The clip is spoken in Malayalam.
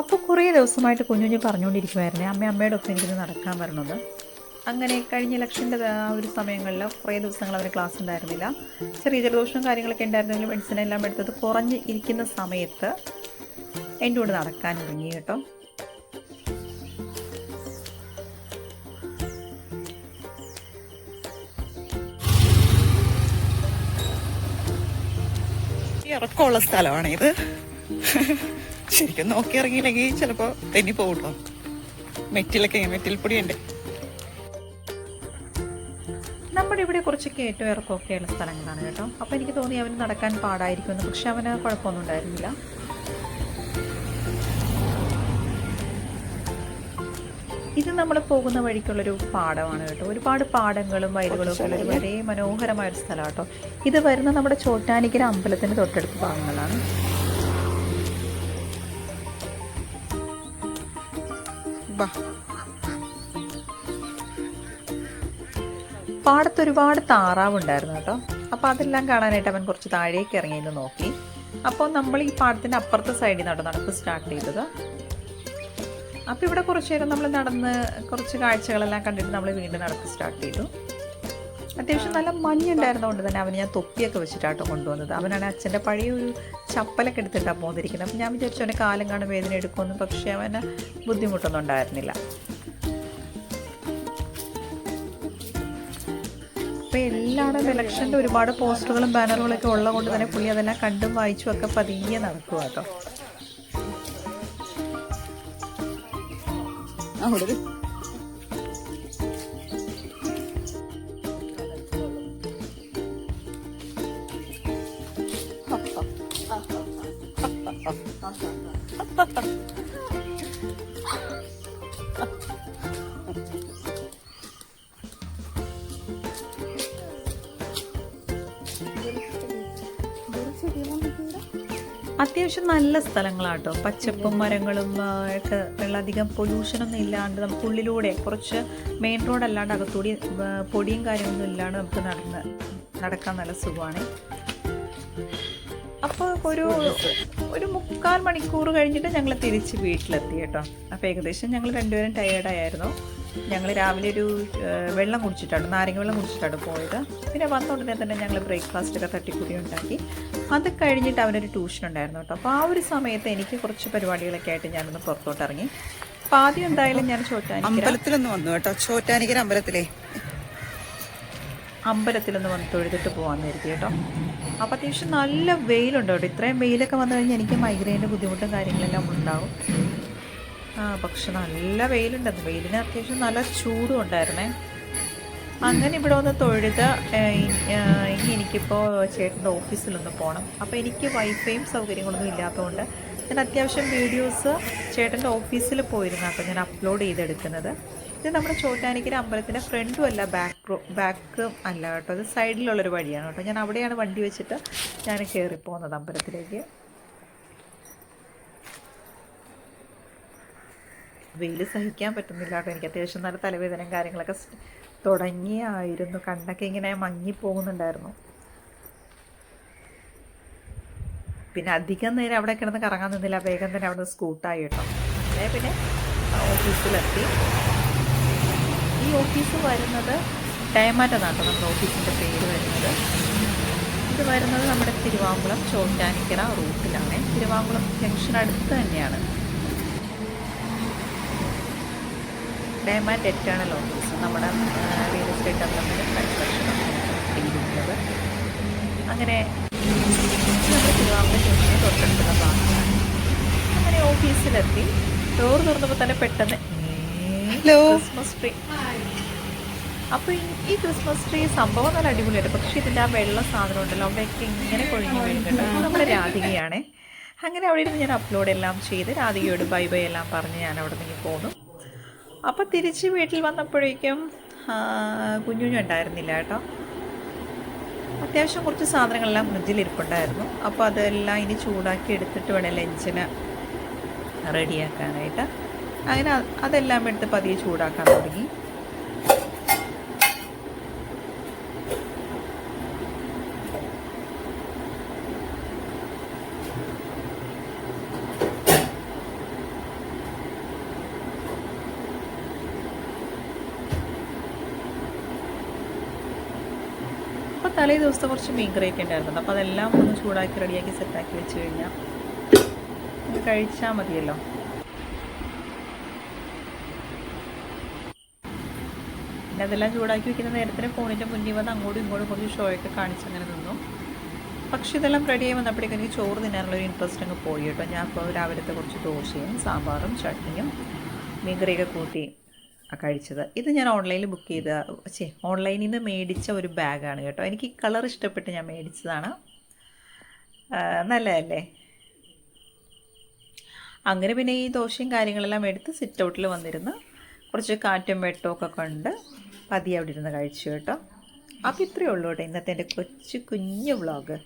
അപ്പോൾ കുറേ ദിവസമായിട്ട് കുഞ്ഞു കുഞ്ഞു പറഞ്ഞുകൊണ്ടിരിക്കുമായിരുന്നേ അമ്മ അമ്മയുടെ ഒപ്പം എനിക്കിത് നടക്കാൻ വരണത് അങ്ങനെ കഴിഞ്ഞ ഇലക്ഷന്റെ ആ ഒരു സമയങ്ങളിൽ കുറേ ദിവസങ്ങൾ അവർ ക്ലാസ് ഉണ്ടായിരുന്നില്ല. ചെറിയ ജലദോഷവും കാര്യങ്ങളൊക്കെ ഉണ്ടായിരുന്നെങ്കിലും മെഡിസിൻ എല്ലാം എടുത്തത് കുറഞ്ഞ് ഇരിക്കുന്ന സമയത്ത് എന്റെ കൂടെ നടക്കാൻ തുടങ്ങി കേട്ടോ. ഇറക്കമുള്ള സ്ഥലമാണിത്. ശരിക്കും നോക്കി ഇറങ്ങിയില്ലെങ്കിൽ ചിലപ്പോ തെന്നി പോകട്ടോ മെറ്റിലൊക്കെ മെറ്റിൽപ്പൊടി ഉണ്ട് നമ്മുടെ ഇവിടെ കുറച്ച് കയറ്റം ഇറക്കമൊക്കെയുള്ള സ്ഥലങ്ങളാണ് കേട്ടോ. അപ്പോൾ എനിക്ക് തോന്നി അവന് നടക്കാൻ പാടായിരിക്കുമെന്ന് പക്ഷെ അവന് കുഴപ്പമൊന്നും ഉണ്ടായിരുന്നില്ല. ഇത് നമ്മൾ പോകുന്ന വഴിക്കുള്ളൊരു പാടമാണ് കേട്ടോ. ഒരുപാട് പാടങ്ങളും വയലുകളും ഒക്കെ ഉള്ളൊരു വളരെ മനോഹരമായ ഒരു സ്ഥലം കേട്ടോ. ഇത് വരുന്ന നമ്മുടെ ചോറ്റാനിക്കര അമ്പലത്തിന്റെ തൊട്ടടുത്ത ഭാഗങ്ങളാണ്. ബാ പാടത്ത് ഒരുപാട് താറാവുണ്ടായിരുന്നു കേട്ടോ. അപ്പോൾ അതെല്ലാം കാണാനായിട്ട് അവൻ കുറച്ച് താഴേക്ക് ഇറങ്ങിയെന്ന് നോക്കി. അപ്പോൾ നമ്മൾ ഈ പാടത്തിന്റെ അപ്പുറത്തെ സൈഡിൽ നിന്നാണ് നടപ്പ് സ്റ്റാർട്ട് ചെയ്തത്. അപ്പോൾ ഇവിടെ കുറച്ച് നേരം നമ്മൾ നടന്ന് കുറച്ച് കാഴ്ചകളെല്ലാം കണ്ടിട്ട് നമ്മൾ വീണ്ടും നടപ്പ് സ്റ്റാർട്ട് ചെയ്തു. അത്യാവശ്യം നല്ല മഞ്ഞുണ്ടായിരുന്നതുകൊണ്ട് തന്നെ അവന് ഞാൻ തൊപ്പിയൊക്കെ വെച്ചിട്ടാട്ടോ കൊണ്ടുവന്നത്. അവനാണ് അച്ഛന്റെ പഴയ ഒരു ചപ്പലൊക്കെ എടുത്തിട്ടാണ് പോന്നിരിക്കുന്നത്. അപ്പം ഞാൻ വിചാരിച്ചു അവനെ കാലം കാണും വേദന എടുക്കുമെന്ന് പക്ഷേ അവന് ബുദ്ധിമുട്ടൊന്നും ഉണ്ടായിരുന്നില്ല. അപ്പോൾ എല്ലായിടും ഇലക്ഷന്റെ ഒരുപാട് പോസ്റ്ററുകളും ബാനറുകളൊക്കെ ഉള്ളത് കൊണ്ട് തന്നെ പുള്ളി അതെല്ലാം കണ്ടും വായിച്ചും ഒക്കെ പതിയെ നടക്കുക കേട്ടോ അത്യാവശ്യം നല്ല സ്ഥലങ്ങളാട്ടോ. പച്ചപ്പും മരങ്ങളും ഒക്കെ അധികം പൊല്യൂഷനൊന്നും ഇല്ലാണ്ട് നമുക്ക് ഉള്ളിലൂടെ കുറച്ച് മെയിൻ റോഡ് അല്ലാണ്ട് അകത്തൂടി പൊടിയും കാര്യമൊന്നും ഇല്ലാണ്ട് നമുക്ക് നടന്ന് നടക്കാൻ നല്ല സുഖമാണ്. അപ്പോൾ ഒരു ഒരു മുക്കാൽ മണിക്കൂർ കഴിഞ്ഞിട്ട് ഞങ്ങൾ തിരിച്ച് വീട്ടിലെത്തി കേട്ടോ. അപ്പോൾ ഏകദേശം ഞങ്ങൾ രണ്ടുപേരും ടയേർഡായിരുന്നു ഞങ്ങൾ രാവിലെ ഒരു വെള്ളം കുടിച്ചിട്ടാണ് നാരങ്ങ വെള്ളം കുടിച്ചിട്ടാണ് പോയത്. പിന്നെ വന്ന ഉടനെ തന്നെ ഞങ്ങൾ ബ്രേക്ക്ഫാസ്റ്റ് ഒക്കെ തട്ടിക്കൂടി ഉണ്ടാക്കി. അത് കഴിഞ്ഞിട്ട് അവനൊരു ട്യൂഷൻ ഉണ്ടായിരുന്നു കേട്ടോ. അപ്പോൾ ആ ഒരു സമയത്ത് എനിക്ക് കുറച്ച് പരിപാടികളൊക്കെ ആയിട്ട് ഞാനൊന്ന് പുറത്തോട്ടിറങ്ങി അപ്പോൾ ആദ്യം എന്തായാലും ഞാൻ ചോറ്റാനിക്കര അമ്പലത്തിലൊന്ന് വന്നു കേട്ടോ. ചോറ്റാനിക്കര അമ്പലത്തിലേ. അമ്പലത്തിലൊന്ന് വന്ന് തൊഴുതിട്ട് പോകാമെന്ന് കരുതി കേട്ടോ. അപ്പോൾ അത്യാവശ്യം നല്ല വെയിലുണ്ട് കേട്ടോ. ഇത്രയും വെയിലൊക്കെ വന്നു കഴിഞ്ഞാൽ എനിക്ക് മൈഗ്രെയിന്റെ ബുദ്ധിമുട്ടും കാര്യങ്ങളെല്ലാം ഉണ്ടാവും. ആ പക്ഷെ നല്ല വെയിലുണ്ട്. വെയിലിന് അത്യാവശ്യം നല്ല ചൂടും ഉണ്ടായിരുന്നേ. അങ്ങനെ ഇവിടെ വന്ന് തൊഴുത് ഇനി എനിക്കിപ്പോൾ ചേട്ടന്റെ ഓഫീസിലൊന്ന് പോകണം അപ്പോൾ എനിക്ക് വൈഫൈയും സൗകര്യങ്ങളൊന്നും ഇല്ലാത്തതുകൊണ്ട് ഞാൻ അത്യാവശ്യം വീഡിയോസ് ചേട്ടന്റെ ഓഫീസിൽ പോയിരുന്നു അപ്പോൾ ഞാൻ അപ്ലോഡ് ചെയ്തെടുക്കുന്നത്. ഇത് നമ്മുടെ ചോറ്റാനിക്കര അമ്പലത്തിന്റെ ഫ്രണ്ടും അല്ല ബാക്ക് ബാക്കും അല്ല കേട്ടോ അത് സൈഡിലുള്ളൊരു വഴിയാണ് കേട്ടോ. ഞാൻ അവിടെയാണ് വണ്ടി വെച്ചിട്ട് ഞാൻ കയറിപ്പോകുന്നത് അമ്പലത്തിലേക്ക്. വെയിൽ സഹിക്കാൻ പറ്റുന്നില്ല കേട്ടോ. എനിക്ക് അത്യാവശ്യം നല്ല തലവേദനയും കാര്യങ്ങളൊക്കെ തുടങ്ങിയായിരുന്നു. കണ്ടൊക്കെ ഇങ്ങനെ മങ്ങി പോകുന്നുണ്ടായിരുന്നു പിന്നെ അധികം നേരം അവിടെ കിടന്ന് കറങ്ങാൻ നിന്നില്ല. വേഗം തന്നെ അവിടെ സ്കൂട്ടായി കേട്ടോ. അങ്ങനെ പിന്നെ ഓഫീസിലെത്തി. ഈ ഓഫീസ് വരുന്നത് ഡയമാറ്റ് എന്നാണ് നമ്മുടെ ഓഫീസിന്റെ പേര് വരുന്നത്. ഇത് വരുന്നത് നമ്മുടെ തിരുവാങ്കുളം ചോറ്റാനിക്കര റൂട്ടിലാണ്. തിരുവാങ്കുളം ജംഗ്ഷൻ അടുത്ത് തന്നെയാണ്. Diamond eternal office. നമ്മുടെ റിയൽ എസ്റ്റേറ്റ് ഡെവലപ്മെന്റ് കൺസ്ട്രക്ഷൻ അങ്ങനെ നമ്മുടെ തിരുവാങ്കുളം ജംഗ്ഷന് തൊട്ടടുത്തുള്ള ഭാഗമാണ് അങ്ങനെ ഓഫീസിലെത്തി. ഡോർ തുറന്നപ്പോൾ തന്നെ പെട്ടെന്ന് ഹലോ. ക്രിസ്മസ് ട്രീ അപ്പോൾ ഈ ക്രിസ്മസ് ട്രീ സംഭവം നല്ല അടിപൊളിയായിട്ട്. പക്ഷേ ഇതിന്റെ ആ വെള്ള സാധനം ഉണ്ടല്ലോ അവിടെയൊക്കെ ഇങ്ങനെ കൊഴിഞ്ഞു വീണിട്ടുണ്ട്. നമ്മുടെ രാധികയാണേ. അങ്ങനെ അവിടെ ഇരുന്ന് ഞാൻ അപ്ലോഡ് എല്ലാം ചെയ്ത് രാധികയോട് ബൈ ബൈ എല്ലാം പറഞ്ഞ് ഞാൻ അവിടെ നിന്ന് പോന്നു. അപ്പോൾ തിരിച്ച് വീട്ടിൽ വന്നപ്പോഴേക്കും കുഞ്ഞുഞ്ഞു ഉണ്ടായിരുന്നില്ല കേട്ടോ. അത്യാവശ്യം കുറച്ച് സാധനങ്ങളെല്ലാം ഫ്രിഡ്ജിൽ ഇരിപ്പുണ്ടായിരുന്നു. അപ്പോൾ അതെല്ലാം ഇനി ചൂടാക്കി എടുത്തിട്ട് വേണം ലഞ്ചിന് റെഡിയാക്കാനായിട്ട്. അങ്ങനെ അതെല്ലാം എടുത്ത് പതിയെ ചൂടാക്കാൻ തുടങ്ങി. തലേ ദിവസത്തെ കുറച്ച് മീൻ കറിയൊക്കെ ഉണ്ടായിരുന്നു. അപ്പോൾ അതെല്ലാം ഒന്ന് ചൂടാക്കി റെഡിയാക്കി സെറ്റാക്കി വെച്ച് കഴിഞ്ഞാൽ കഴിച്ചാൽ മതിയല്ലോ. പിന്നെ അതെല്ലാം ചൂടാക്കി വെക്കുന്ന നേരത്തിന് ഫോണിന്റെ മുന്നിൽ വന്ന് അങ്ങോട്ടും ഇങ്ങോട്ടും കുറച്ച് ഷോയൊക്കെ കാണിച്ച് അങ്ങനെ നിന്നു. പക്ഷേ ഇതെല്ലാം റെഡി ആയി വന്നപ്പോഴേക്കും എനിക്ക് ചോറ് തിന്നാനുള്ള ഒരു ഇൻട്രസ്റ്റ് അങ്ങ് പോയി കേട്ടോ. ഞാൻ ഇപ്പോൾ രാവിലത്തെ കുറച്ച് ദോശയും സാമ്പാറും ചട്നിയും മീൻകറിയൊക്കെ കൂട്ടി കഴിച്ചത്. ഇത് ഞാൻ ഓൺലൈനിൽ ബുക്ക് ചെയ്ത ചേ ഓൺലൈനിൽ നിന്ന് മേടിച്ച ഒരു ബാഗാണ് കേട്ടോ. എനിക്ക് ഈ കളർ ഇഷ്ടപ്പെട്ട് ഞാൻ മേടിച്ചതാണ്. നല്ലതല്ലേ? അങ്ങനെ പിന്നെ ഈ ദോശയും കാര്യങ്ങളെല്ലാം എടുത്ത് സിറ്റ് ഔട്ടിൽ വന്നിരുന്ന്. കുറച്ച് കാറ്റും വെട്ടവും ഒക്കെ കൊണ്ട് പതിയെ അവിടെ ഇരുന്ന് കഴിച്ചു കേട്ടോ. അപ്പോൾ ഇത്രയേ ഉള്ളൂ കേട്ടോ ഇന്നത്തെ എന്റെ കൊച്ചു കുഞ്ഞു വ്ളോഗ്